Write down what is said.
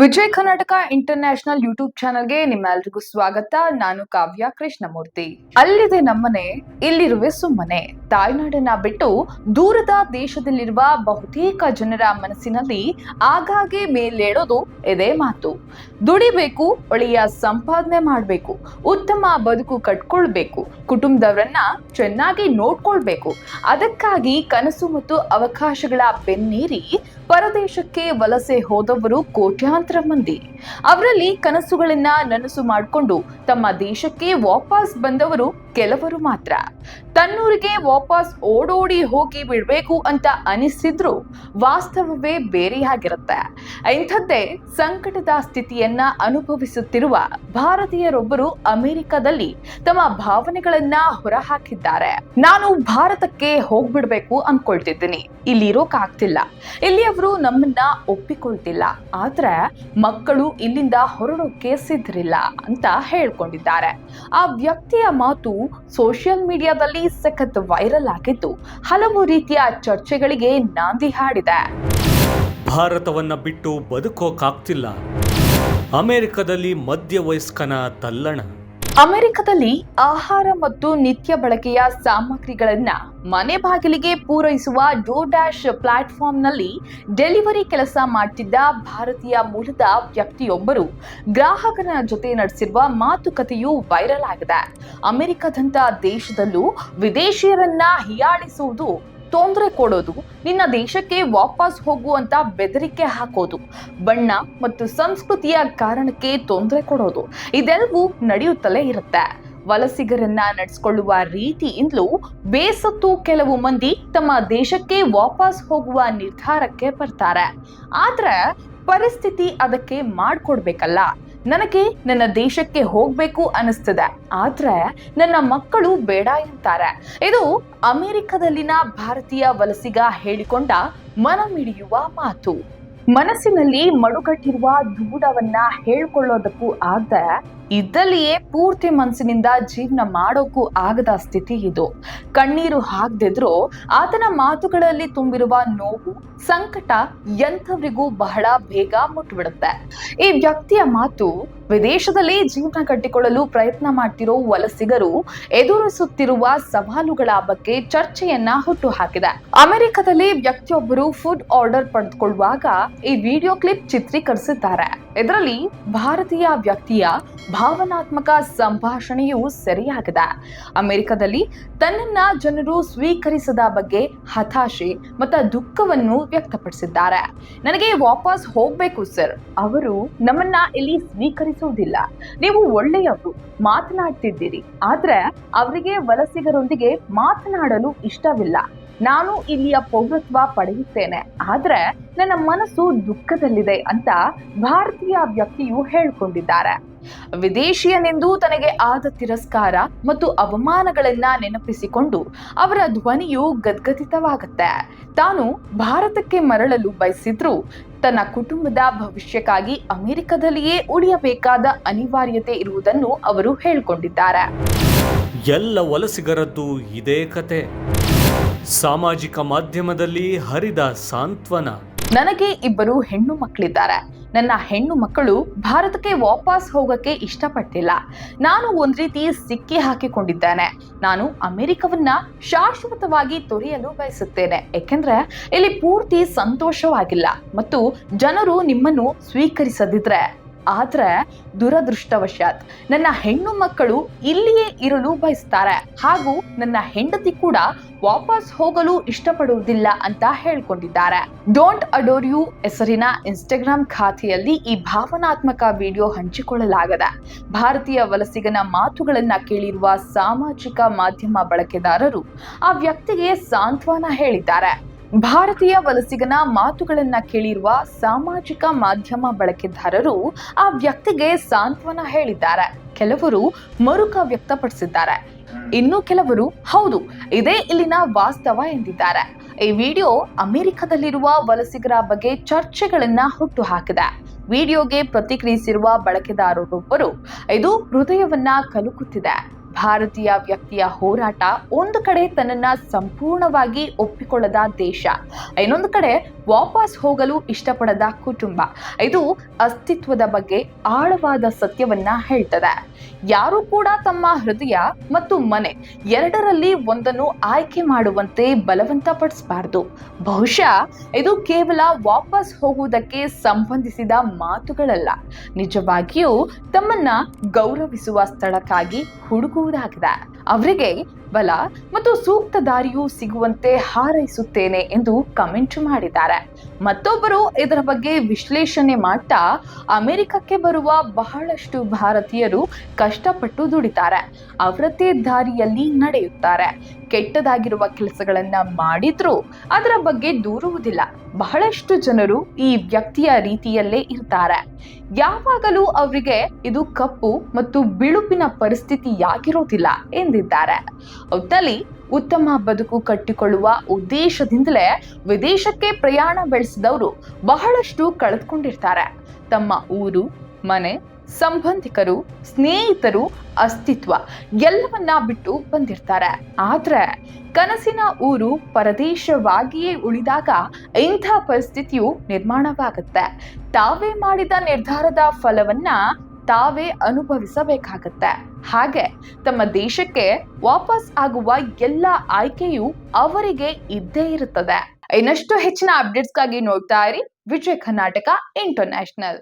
Vijay Karnataka international YouTube ಚಾನಲ್ಗೆ ನಿಮ್ಮೆಲ್ರಿಗೂ ಸ್ವಾಗತ. ನಾನು ಕಾವ್ಯ ಕೃಷ್ಣಮೂರ್ತಿ. ಅಲ್ಲಿದೆ ನಮ್ಮನೆ, ಇಲ್ಲಿರುವೆ ಸುಮ್ಮನೆ. ತಾಯ್ನಾಡನ್ನ ಬಿಟ್ಟು ದೂರದ ದೇಶದಲ್ಲಿರುವ ಬಹುತೇಕ ಜನರ ಮನಸ್ಸಿನಲ್ಲಿ ಆಗಾಗ್ಗೆ ಮೇಲೇಳೋದು ಇದೇ ಮಾತು. ದುಡಿಬೇಕು, ಒಳ್ಳೆಯ ಸಂಪಾದನೆ ಮಾಡಬೇಕು, ಉತ್ತಮ ಬದುಕು ಕಟ್ಕೊಳ್ಬೇಕು, ಕುಟುಂಬದವರನ್ನ ಚೆನ್ನಾಗಿ ನೋಡ್ಕೊಳ್ಬೇಕು. ಅದಕ್ಕಾಗಿ ಕನಸು ಮತ್ತು ಅವಕಾಶಗಳ ಬೆನ್ನೇರಿ ಪರದೇಶಕ್ಕೆ ವಲಸೆ ಹೋದವರು ಕೋಟ್ಯಾಂತರ ಮಂದಿ. ಅವರಲ್ಲಿ ಕನಸುಗಳನ್ನ ನನಸು ಮಾಡಿಕೊಂಡು ತಮ್ಮ ದೇಶಕ್ಕೆ ವಾಪಸ್ ಬಂದವರು ಕೆಲವರು ಮಾತ್ರ. ತನ್ನೂರಿಗೆ ವಾಪಸ್ ಓಡೋಡಿ ಹೋಗಿ ಬಿಡ್ಬೇಕು ಅಂತ ಅನಿಸಿದ್ರು ವಾಸ್ತವವೇ ಬೇರೆಯಾಗಿರುತ್ತೆ ಇಂಥದ್ದೇ ಸಂಕಟದ ಸ್ಥಿತಿಯನ್ನ ಅನುಭವಿಸುತ್ತಿರುವ ಭಾರತೀಯರೊಬ್ಬರು ಅಮೆರಿಕದಲ್ಲಿ ತಮ್ಮ ಭಾವನೆಗಳನ್ನ ಹೊರಹಾಕಿದ್ದಾರೆ. ನಾನು ಭಾರತಕ್ಕೆ ಹೋಗ್ಬಿಡ್ಬೇಕು ಅನ್ಕೊಳ್ತಿದ್ದೀನಿ. ಇಲ್ಲಿ ಇರೋಕಾಗ್ತಿಲ್ಲ ಇಲ್ಲಿ ಅವರು ನಮ್ಮನ್ನ ಒಪ್ಪಿಕೊಳ್ತಿಲ್ಲ. ಆದ್ರೆ ಮಕ್ಕಳು ಇಲ್ಲಿಂದ ಹೊರಡೋಕೆ ಸಿದ್ಧರಿಲ್ಲ ಅಂತ ಹೇಳ್ಕೊಂಡಿದ್ದಾರೆ. ಆ ವ್ಯಕ್ತಿಯ ಮಾತು ಸೋಷಿಯಲ್ ಮೀಡಿಯಾದಲ್ಲಿ ಸಖತ್ ವೈರಲ್ ಆಗಿದ್ದು ಹಲವು ರೀತಿಯ ಚರ್ಚೆಗಳಿಗೆ ನಾಂದಿ ಹಾಡಿದೆ. ಭಾರತವನ್ನ ಬಿಟ್ಟು ಬದುಕೋಕಾಗ್ತಿಲ್ಲ. ಅಮೆರಿಕದಲ್ಲಿ ಮಧ್ಯವಯಸ್ಕನ ತಲ್ಲಣ. ಅಮೆರಿಕದಲ್ಲಿ ಆಹಾರ ಮತ್ತು ನಿತ್ಯ ಬಳಕೆಯ ಸಾಮಗ್ರಿಗಳನ್ನ ಮನೆ ಬಾಗಿಲಿಗೆ ಪೂರೈಸುವ ಡೋಡ್ಯಾಶ್ ಪ್ಲಾಟ್ಫಾರ್ಮ್ನಲ್ಲಿ ಡೆಲಿವರಿ ಕೆಲಸ ಮಾಡ್ತಿದ್ದ ಭಾರತೀಯ ಮೂಲದ ವ್ಯಕ್ತಿಯೊಬ್ಬರು ಗ್ರಾಹಕನ ಜೊತೆ ನಡೆಸಿರುವ ಮಾತುಕತೆಯು ವೈರಲ್ ಆಗಿದೆ. ಅಮೆರಿಕದಂತ ದೇಶದಲ್ಲೂ ವಿದೇಶಿಯರನ್ನ ಹಿಯಾಳಿಸುವುದು ತೊಂದರೆ ಕೊಡೋದು, ನಿನ್ನ ದೇಶಕ್ಕೆ ವಾಪಸ್ ಹೋಗುವಂತ ಬೆದರಿಕೆ ಹಾಕೋದು, ಬಣ್ಣ ಮತ್ತು ಸಂಸ್ಕೃತಿಯ ಕಾರಣಕ್ಕೆ ತೊಂದರೆ ಕೊಡೋದು ಇದೆಲ್ಲವೂ ನಡೆಯುತ್ತಲೇ ಇರುತ್ತೆ. ವಲಸಿಗರನ್ನ ನಡೆಸಿಕೊಳ್ಳುವ ರೀತಿಯಿಂದಲೂ ಬೇಸತ್ತು ಕೆಲವು ಮಂದಿ ತಮ್ಮ ದೇಶಕ್ಕೆ ವಾಪಸ್ ಹೋಗುವ ನಿರ್ಧಾರಕ್ಕೆ ಬರ್ತಾರೆ. ಆದ್ರೆ ಪರಿಸ್ಥಿತಿ ಅದಕ್ಕೆ ಮಾಡ್ಕೊಡ್ಬೇಕಲ್ಲ. ನನಗೆ ನನ್ನ ದೇಶಕ್ಕೆ ಹೋಗ್ಬೇಕು ಅನಿಸ್ತದೆ ಆದ್ರೆ ನನ್ನ ಮಕ್ಕಳು ಬೇಡ ಎಂತಾರೆ ಇದು ಅಮೆರಿಕದಲ್ಲಿನ ಭಾರತೀಯ ವಲಸಿಗ ಹೇಳಿಕೊಂಡ ಮನಮಿಡಿಯುವ ಮಾತು. ಮನಸ್ಸಿನಲ್ಲಿ ಮಡುಕಟ್ಟಿರುವ ದೂಡವನ್ನ ಹೇಳ್ಕೊಳ್ಳೋದಕ್ಕೂ ಆಗದ ಇದ್ದಲ್ಲಿಯೇ ಪೂರ್ತಿ ಮನಸ್ಸಿನಿಂದ ಜೀವನ ಮಾಡೋಕ್ಕೂ ಆಗದ ಸ್ಥಿತಿ ಇದು. ಕಣ್ಣೀರು ಹಾಕ್ದಿದ್ರು ಆತನ ಮಾತುಗಳಲ್ಲಿ ತುಂಬಿರುವ ನೋವು, ಸಂಕಟ ಎಂಥವರಿಗೂ ಬಹಳ ಬೇಗ ಮುಟ್ಬಿಡುತ್ತೆ. ಈ ವ್ಯಕ್ತಿಯ ಮಾತು, ವಿದೇಶದಲ್ಲಿ ಜೀವನ ಕಟ್ಟಿಕೊಳ್ಳಲು ಪ್ರಯತ್ನ ಮಾಡ್ತಿರೋ ವಲಸಿಗರು ಎದುರಿಸುತ್ತಿರುವ ಸವಾಲುಗಳ ಬಗ್ಗೆ ಚರ್ಚೆಯನ್ನ ಹುಟ್ಟು ಹಾಕಿದೆ. ಅಮೆರಿಕದಲ್ಲಿ ವ್ಯಕ್ತಿಯೊಬ್ಬರು ಫುಡ್ ಆರ್ಡರ್ ಪಡೆದುಕೊಳ್ಳುವಾಗ ಈ ವಿಡಿಯೋ ಕ್ಲಿಪ್ ಚಿತ್ರೀಕರಿಸಿದ್ದಾರೆ. ಇದರಲ್ಲಿ ಭಾರತೀಯ ವ್ಯಕ್ತಿಯ ಭಾವನಾತ್ಮಕ ಸಂಭಾಷಣೆಯು ಸರಿಯಾಗಿದೆ. ಅಮೆರಿಕದಲ್ಲಿ ತನ್ನನ್ನ ಜನರು ಸ್ವೀಕರಿಸದ ಬಗ್ಗೆ ಹತಾಶೆ ಮತ್ತು ದುಃಖವನ್ನು ವ್ಯಕ್ತಪಡಿಸಿದ್ದಾರೆ. ನನಗೆ ವಾಪಸ್ ಹೋಗ್ಬೇಕು, ಸರ್. ಅವರು ನಮ್ಮನ್ನ ಇಲ್ಲಿ ಸ್ವೀಕರಿಸುವುದಿಲ್ಲ. ನೀವು ಒಳ್ಳೆಯವರು, ಮಾತನಾಡ್ತಿದ್ದೀರಿ. ಆದ್ರೆ, ಅವರಿಗೆ ವಲಸಿಗರೊಂದಿಗೆ ಮಾತನಾಡಲು ಇಷ್ಟವಿಲ್ಲ. ನಾನು ಇಲ್ಲಿಯ ಪೌರತ್ವ ಪಡೆಯುತ್ತೇನೆ. ಆದರೆ ನನ್ನ ಮನಸ್ಸು ದುಃಖದಲ್ಲಿದೆ ಅಂತ ಭಾರತೀಯ ವ್ಯಕ್ತಿಯು ಹೇಳಿಕೊಂಡಿದ್ದಾರೆ. ವಿದೇಶಿಯನೆಂದು ತನಗೆ ಆದ ತಿರಸ್ಕಾರ ಮತ್ತು ಅವಮಾನಗಳನ್ನ ನೆನಪಿಸಿಕೊಂಡು ಅವರ ಧ್ವನಿಯು ಗದ್ಗದಿತವಾಗುತ್ತೆ. ತಾನು ಭಾರತಕ್ಕೆ ಮರಳಲು ಬಯಸಿದ್ರು ತನ್ನ ಕುಟುಂಬದ ಭವಿಷ್ಯಕ್ಕಾಗಿ ಅಮೆರಿಕದಲ್ಲಿಯೇ ಉಳಿಯಬೇಕಾದ ಅನಿವಾರ್ಯತೆ ಇರುವುದನ್ನು ಅವರು ಹೇಳಿಕೊಂಡಿದ್ದಾರೆ. ಎಲ್ಲ ವಲಸಿಗರದ್ದು ಇದೇ ಕತೆ. ಸಾಮಾಜಿಕ ಮಾಧ್ಯಮದಲ್ಲಿ ಹರಿದ ಸಾಂತ್ವನ. ನನಗೆ ಇಬ್ಬರು ಹೆಣ್ಣು ಮಕ್ಕಳಿದ್ದಾರೆ. ನನ್ನ ಹೆಣ್ಣು ಮಕ್ಕಳು ಭಾರತಕ್ಕೆ ವಾಪಸ್ ಹೋಗಕ್ಕೆ ಇಷ್ಟಪಟ್ಟಿಲ್ಲ. ನಾನು ಒಂದ್ ರೀತಿ ಸಿಕ್ಕಿ ಹಾಕಿಕೊಂಡಿದ್ದೇನೆ. ನಾನು ಅಮೆರಿಕವನ್ನ ಶಾಶ್ವತವಾಗಿ ತೊರೆಯಲು ಬಯಸುತ್ತೇನೆ. ಏಕೆಂದ್ರೆ ಇಲ್ಲಿ ಪೂರ್ತಿ ಸಂತೋಷವಾಗಿಲ್ಲ. ಮತ್ತು ಜನರು ನಿಮ್ಮನ್ನು ಸ್ವೀಕರಿಸದಿದ್ರೆ ಆದ್ರೆ ದುರದೃಷ್ಟವಶಾತ್ ನನ್ನ ಹೆಣ್ಣು ಮಕ್ಕಳು ಇಲ್ಲಿಯೇ ಇರಲು ಬಯಸ್ತಾರೆ. ಹಾಗೂ ನನ್ನ ಹೆಂಡತಿ ಕೂಡ ವಾಪಸ್ ಹೋಗಲು ಇಷ್ಟಪಡುವುದಿಲ್ಲ ಅಂತ ಹೇಳ್ಕೊಂಡಿದ್ದಾರೆ. ಡೋಂಟ್ ಅಡೋರ್ ಯು ಹೆಸರಿನ ಇನ್ಸ್ಟಾಗ್ರಾಮ್ ಖಾತೆಯಲ್ಲಿ ಈ ಭಾವನಾತ್ಮಕ ವಿಡಿಯೋ ಹಂಚಿಕೊಳ್ಳಲಾಗದ. ಭಾರತೀಯ ವಲಸಿಗನ ಮಾತುಗಳನ್ನ ಕೇಳಿರುವ ಸಾಮಾಜಿಕ ಮಾಧ್ಯಮ ಬಳಕೆದಾರರು ಆ ವ್ಯಕ್ತಿಗೆ ಸಾಂತ್ವನ ಹೇಳಿದ್ದಾರೆ. ಭಾರತೀಯ ವಲಸಿಗನ ಮಾತುಗಳನ್ನು ಕೇಳಿರುವ ಸಾಮಾಜಿಕ ಮಾಧ್ಯಮ ಬಳಕೆದಾರರು ಆ ವ್ಯಕ್ತಿಗೆ ಸಾಂತ್ವನ ಹೇಳಿದ್ದಾರೆ. ಕೆಲವರು ಮರುಕ ವ್ಯಕ್ತಪಡಿಸಿದ್ದಾರೆ. ಇನ್ನು ಕೆಲವರು ಹೌದು, ಇದೇ ಇಲ್ಲಿನ ವಾಸ್ತವ ಎಂದಿದ್ದಾರೆ. ಈ ವಿಡಿಯೋ ಅಮೆರಿಕದಲ್ಲಿರುವ ವಲಸಿಗರ ಬಗ್ಗೆ ಚರ್ಚೆಗಳನ್ನ ಹುಟ್ಟು ಹಾಕಿದೆ ವಿಡಿಯೋಗೆ ಪ್ರತಿಕ್ರಿಯಿಸಿರುವ ಬಳಕೆದಾರರೊಬ್ಬರು, ಇದು ಹೃದಯವನ್ನ ಕಲುಕುತ್ತಿದೆ. ಭಾರತೀಯ ವ್ಯಕ್ತಿಯ ಹೋರಾಟ ಒಂದು ಕಡೆ ತನ್ನನ್ನ ಸಂಪೂರ್ಣವಾಗಿ ಒಪ್ಪಿಕೊಳ್ಳದ ದೇಶ, ಇನ್ನೊಂದು ಕಡೆ ವಾಪಸ್ ಹೋಗಲು ಇಷ್ಟಪಡದ ಕುಟುಂಬ. ಇದು ಅಸ್ತಿತ್ವದ ಬಗ್ಗೆ ಆಳವಾದ ಸತ್ಯವನ್ನ ಹೇಳ್ತದೆ. ಯಾರು ಕೂಡ ತಮ್ಮ ಹೃದಯ ಮತ್ತು ಮನೆ ಎರಡರಲ್ಲಿ ಒಂದನ್ನು ಆಯ್ಕೆ ಮಾಡುವಂತೆ ಬಲವಂತಪಡಿಸಬಾರದು. ಬಹುಶಃ ಇದು ಕೇವಲ ವಾಪಸ್ ಹೋಗುವುದಕ್ಕೆ ಸಂಬಂಧಿಸಿದ ಮಾತುಗಳಲ್ಲ. ನಿಜವಾಗಿಯೂ ತಮ್ಮನ್ನ ಗೌರವಿಸುವ ಸ್ಥಳಕ್ಕಾಗಿ ಹುಡುಕುವುದಾಗಿದೆ ಅವರಿಗೆ ಬಲ ಮತ್ತು ಸೂಕ್ತ ದಾರಿಯು ಸಿಗುವಂತೆ ಹಾರೈಸುತ್ತೇನೆ ಎಂದು ಕಮೆಂಟ್ ಮಾಡಿದ್ದಾರೆ. ಮತ್ತೊಬ್ಬರು ಇದರ ಬಗ್ಗೆ ವಿಶ್ಲೇಷಣೆ ಮಾಡ್ತಾ ಅಮೆರಿಕಕ್ಕೆ ಬರುವ ಬಹಳಷ್ಟು ಭಾರತೀಯರು ಕಷ್ಟಪಟ್ಟು ದುಡಿತಾರೆ. ಅವರದ್ದೇ ದಾರಿಯಲ್ಲಿ ನಡೆಯುತ್ತಾರೆ. ಕೆಟ್ಟದಾಗಿರುವ ಕೆಲಸಗಳನ್ನ ಮಾಡಿದ್ರೂ ಅದರ ಬಗ್ಗೆ ದೂರುವುದಿಲ್ಲ. ಬಹಳಷ್ಟು ಜನರು ಈ ವ್ಯಕ್ತಿಯ ರೀತಿಯಲ್ಲೇ ಇರ್ತಾರೆ. ಯಾವಾಗಲೂ ಅವರಿಗೆ ಇದು ಕಪ್ಪು ಮತ್ತು ಬಿಳುಪಿನ ಪರಿಸ್ಥಿತಿಯಾಗಿರೋದಿಲ್ಲ ಎಂದಿದ್ದಾರೆ. ಒಟ್ಟಲ್ಲಿ ಉತ್ತಮ ಬದುಕು ಕಟ್ಟಿಕೊಳ್ಳುವ ಉದ್ದೇಶದಿಂದಲೇ ವಿದೇಶಕ್ಕೆ ಪ್ರಯಾಣ ಬೆಳೆಸಿದವರು ಬಹಳಷ್ಟು ಕಳೆದುಕೊಂಡಿರ್ತಾರೆ. ತಮ್ಮ ಊರು, ಮನೆ, ಸಂಬಂಧಿಕರು, ಸ್ನೇಹಿತರು, ಅಸ್ತಿತ್ವ ಎಲ್ಲವನ್ನ ಬಿಟ್ಟು ಬಂದಿರ್ತಾರೆ. ಆದ್ರೆ ಕನಸಿನ ಊರು ಪರದೇಶವಾಗಿಯೇ ಉಳಿದಾಗ ಇಂಥ ಪರಿಸ್ಥಿತಿಯು ನಿರ್ಮಾಣವಾಗುತ್ತೆ. ತಾವೇ ಮಾಡಿದ ನಿರ್ಧಾರದ ಫಲವನ್ನ ತಾವೇ ಅನುಭವಿಸಬೇಕಾಗತ್ತೆ. ಹಾಗೆ ತಮ್ಮ ದೇಶಕ್ಕೆ ವಾಪಸ್ ಆಗುವ ಎಲ್ಲ ಆಯ್ಕೆಯು ಅವರಿಗೆ ಇದ್ದೇ ಇರುತ್ತದೆ. ಇನ್ನಷ್ಟು ಹೆಚ್ಚಿನ ಅಪ್ಡೇಟ್ಸ್ಗಾಗಿ ನೋಡ್ತಾ ಇರಿ ವಿಜಯ್ ಕರ್ನಾಟಕ ಇಂಟರ್ನ್ಯಾಷನಲ್